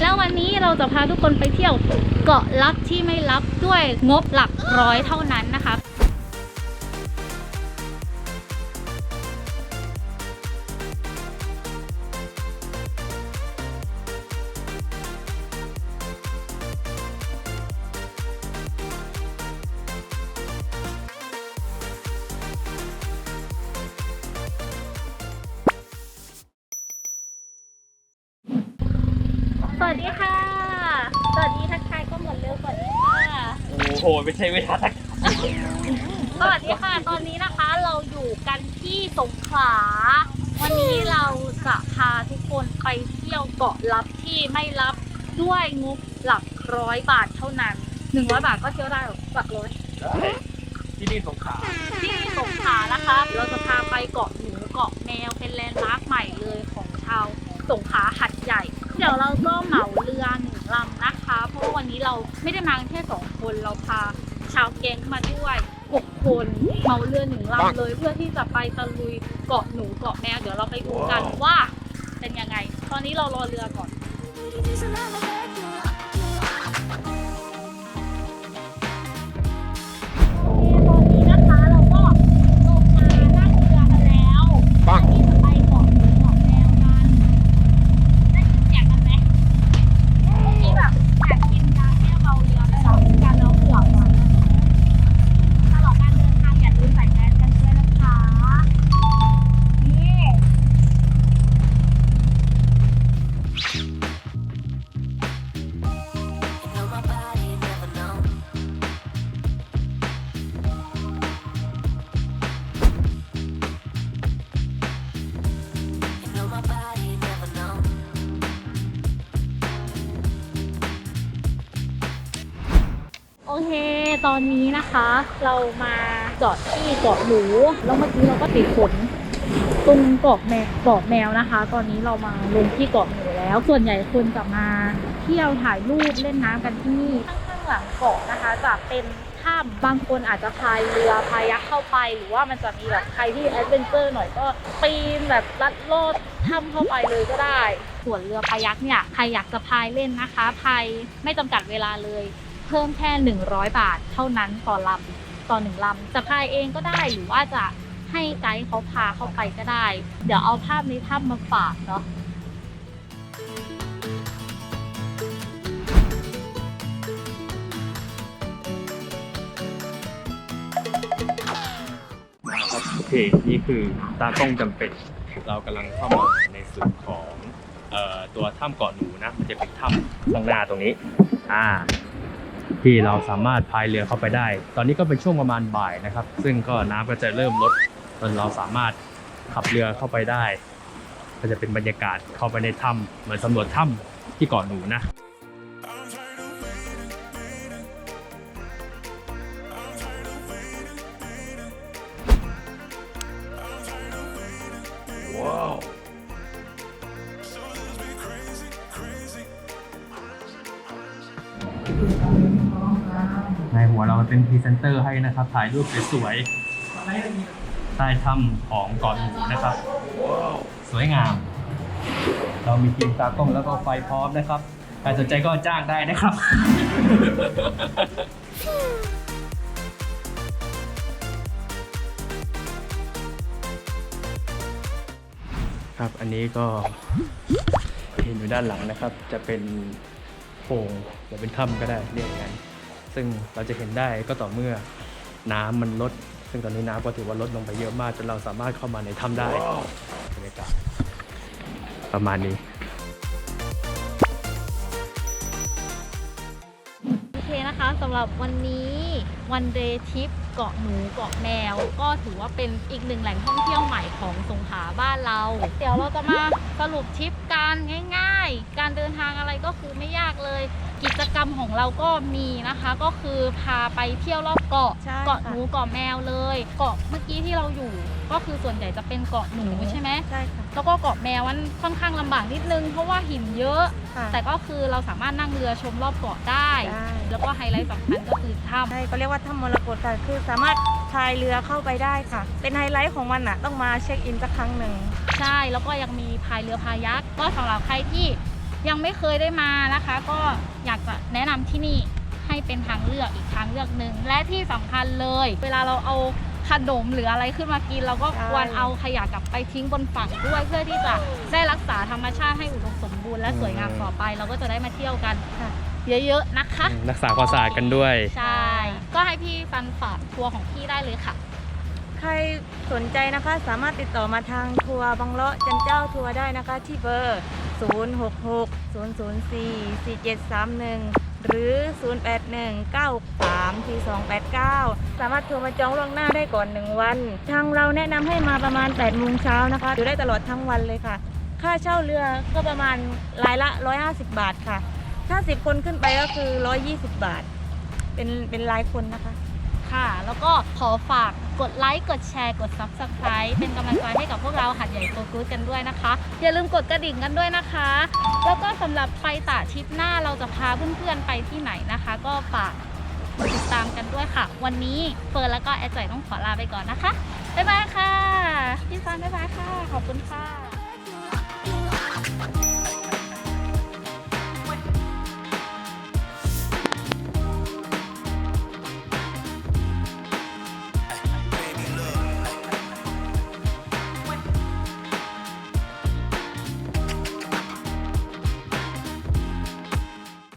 แล้ววันนี้เราจะพาทุกคนไปเที่ยวเกาะลับที่ไม่ลับด้วยงบหลักร้อยเท่านั้นนะคะ สวัสดีค่ะ สวัสดีทักทายก็หมดเร็วสวัสดีค่ะ โอ้โห ไม่ใช่เวลาทักสวัสดีค่ะ ตอนนี้นะคะเราอยู่กันที่สงขลา วันนี้เราจะพาทุกคนไปเที่ยวเกาะลับที่ไม่ลับด้วยงบหลักร้อยบาทเท่านั้นหนึ่งร้อยบาทก็เที่ยวได้หรอหลักร้อย ที่นี่สงขลาที่สงขลานะคะเราจะพาไปเกาะหนูเกาะแมวเป็นแลนด์มาร์คใหม่เลยของชาวสงขลาหัดใหญ่ เดี๋ยวเราก็เหมาเรือหนึ่งลำนะคะ เพราะว่าวันนี้เราไม่ได้มากันแค่สองคนเราพาชาวแก๊งมาด้วยหกคนเหมาเรือหนึ่งลำเลยเพื่อที่จะไปตะลุยเกาะหนูเกาะแมวเดี๋ยวเราไปดูกันว่าเป็นยังไง ตอนนี้เรารอเรือก่อน โอเค ตอนนี้นะคะ เรามาจอดที่เกาะหนูแล้วเมื่อกี้เราก็ติดฝนตรงเกาะแมวเกาะแมวนะคะ ตอนนี้เรามาลงที่เกาะหนูแล้ว ส่วนใหญ่คนจะมาเที่ยวถ่ายรูปเล่นน้ำกันที่นี่ข้างๆหลังเกาะนะคะ จะเป็นถ้ำบางคนอาจจะพายเรือพายักเข้าไป หรือว่ามันจะมีแบบใครที่แอดเวนเจอร์หน่อยก็ปีนแบบลัดโลดถ้ำเข้าไปเลยก็ได้ ส่วนเรือพายักเนี่ยใครอยากจะพายเล่นนะคะพายไม่จำกัดเวลาเลย เพิ่มแค่ 100 บาทเท่านั้นต่อลำต่อหนึ่งลำจะพายเองก็ได้หรือว่าจะให้ไกด์เขาพาเข้าไปก็ได้ เดี๋ยวเอาภาพในถ้ำมาฝากเนาะครับโอเค นี่คือตากล้องจำเป็น เรากำลังเข้ามาในส่วนของเอ่อตัวถ้ำเกาะหนูนะ มันจะเป็นถ้ำข้างหน้าตรงนี้ อ่า ที่เราสามารถพายเรือเข้าไปได้ ตอนนี้ก็เป็นช่วงประมาณบ่ายนะครับ ซึ่งก็น้ำก็จะเริ่มลดจนเราสามารถขับเรือเข้าไปได้ ก็จะเป็นบรรยากาศเข้าไปในถ้ำเหมือนสำรวจถ้ำที่เกาะหนูนะว้าว ในหัวเราเป็นพรีเซนเตอร์ให้นะครับ ถ่ายรูปสวยๆใต้ถ้ำของเกาะหนูนะครับ สวยงาม เรามีทีมตากล้องแล้วก็ไฟพร้อมนะครับใครสนใจก็จ้างได้นะครับครับอันนี้ก็เห็นอยู่ด้านหลังนะครับ จะเป็นโพรงหรือเป็นถ้ำก็ได้เรียกอย่างนั้น ซึ่งเราจะเห็นได้ก็ต่อเมื่อน้ำมันลด ซึ่งตอนนี้น้ำก็ถือว่าลดลงไปเยอะมากจนเราสามารถเข้ามาในถ้ำได้บรรยากาศประมาณนี้ โอเคนะคะสำหรับวันนี้วันเดย์ทริปเกาะหนูเกาะแมว ก็ถือว่าเป็นอีกหนึ่งแหล่งท่องเที่ยวใหม่ของสงขลาบ้านเรา เดี๋ยวเราจะมาสรุปทริปกันง่าย ๆ การเดินทางอะไรก็คือไม่ยา กเลยกิจกรรมของเราก็มีนะคะ ก็คือพาไปเที่ยวรอบเกาะ ใช่เกาะค่ะหนูเกาะแมวเลย เกาะเมื่อกี้ที่เราอยู่ ก็คือส่วนใหญ่จะเป็นเกาะหนูใช่ไหมใช่ค่ะแล้วก็เกาะแมวมันค่อนข้างลำบากนิดนึง เพราะว่าหินเยอะ ค่ะแต่ก็คือเราสามารถนั่งเรือชมรอบเกาะได้ ได้แล้วก็ไฮไลท์สำคัญก็คือถ้ใช่ก็เรียกว่าถ้ำมรกตค่ะคือสามารถพายเรือเข้าไปได้ค่ะ เป็นไฮไลท์ของมันอะต้องมาเช็คอินสักครั้งหนึ่งำใช่ แล้วก็ยังมีพายเรือพายักก็สำหรับใครที่ ยังไม่เคยได้มานะคะ ก็อยากจะแนะนำที่นี่ให้เป็นทางเลือกอีกทางเลือกหนึ่งและที่สำคัญเลย เวลาเราเอาขนมหรืออะไรขึ้นมากิน เราก็ใช่ควรเอาขยะกลับไปทิ้งบนฝั่งด้วย เพื่อที่จะได้รักษาธรรมชาติให้อุดมสมบูรณ์และสวยงามต่อไป เราก็จะได้มาเที่ยวกันค่ะเยอะๆนะคะ รักษาความสะอาดกันด้วย ใช่ ก็ให้พี่ฟันฝากทัวร์ของพี่ได้เลยค่ะ ใครสนใจนะคะสามารถติดต่อมาทางทัวร์บางเลาะจันเจ้าทัวร์ได้นะคะที่เบอร์ 066 004 4731 หรือ 081 963 4289 สามารถโทรมาจองล่วงหน้าได้ก่อน 1 วัน ทางเราแนะนำให้มาประมาณ8โมงเช้านะคะอยู่ได้ตลอดทั้งวันเลยค่ะ ค่าเช่าเรือก็ประมาณรายละ 150 บาทค่ะ ถ้า 10 คนขึ้นไปก็คือ 120 บาท เป็นเป็นรายคนนะคะ ค่ะ แล้วก็ ขอฝากกดไลค์ กดแชร์ กด Subscribe เป็นกำลังใจให้กับพวกเราหัดใหญ่โตกู๊ดกันด้วยนะคะ อย่าลืมกดกระดิ่งกันด้วยนะคะ แล้วก็สำหรับไปตาทริปหน้าเราจะพาเพื่อนๆไปที่ไหนนะคะ ก็ฝากติดตามกันด้วยค่ะ วันนี้เฟิร์นแล้วก็แอดจ่อยต้องขอลาไปก่อนนะคะ บ๊ายบายค่ะ พี่ฟันบ๊ายบายค่ะ ขอบคุณค่ะ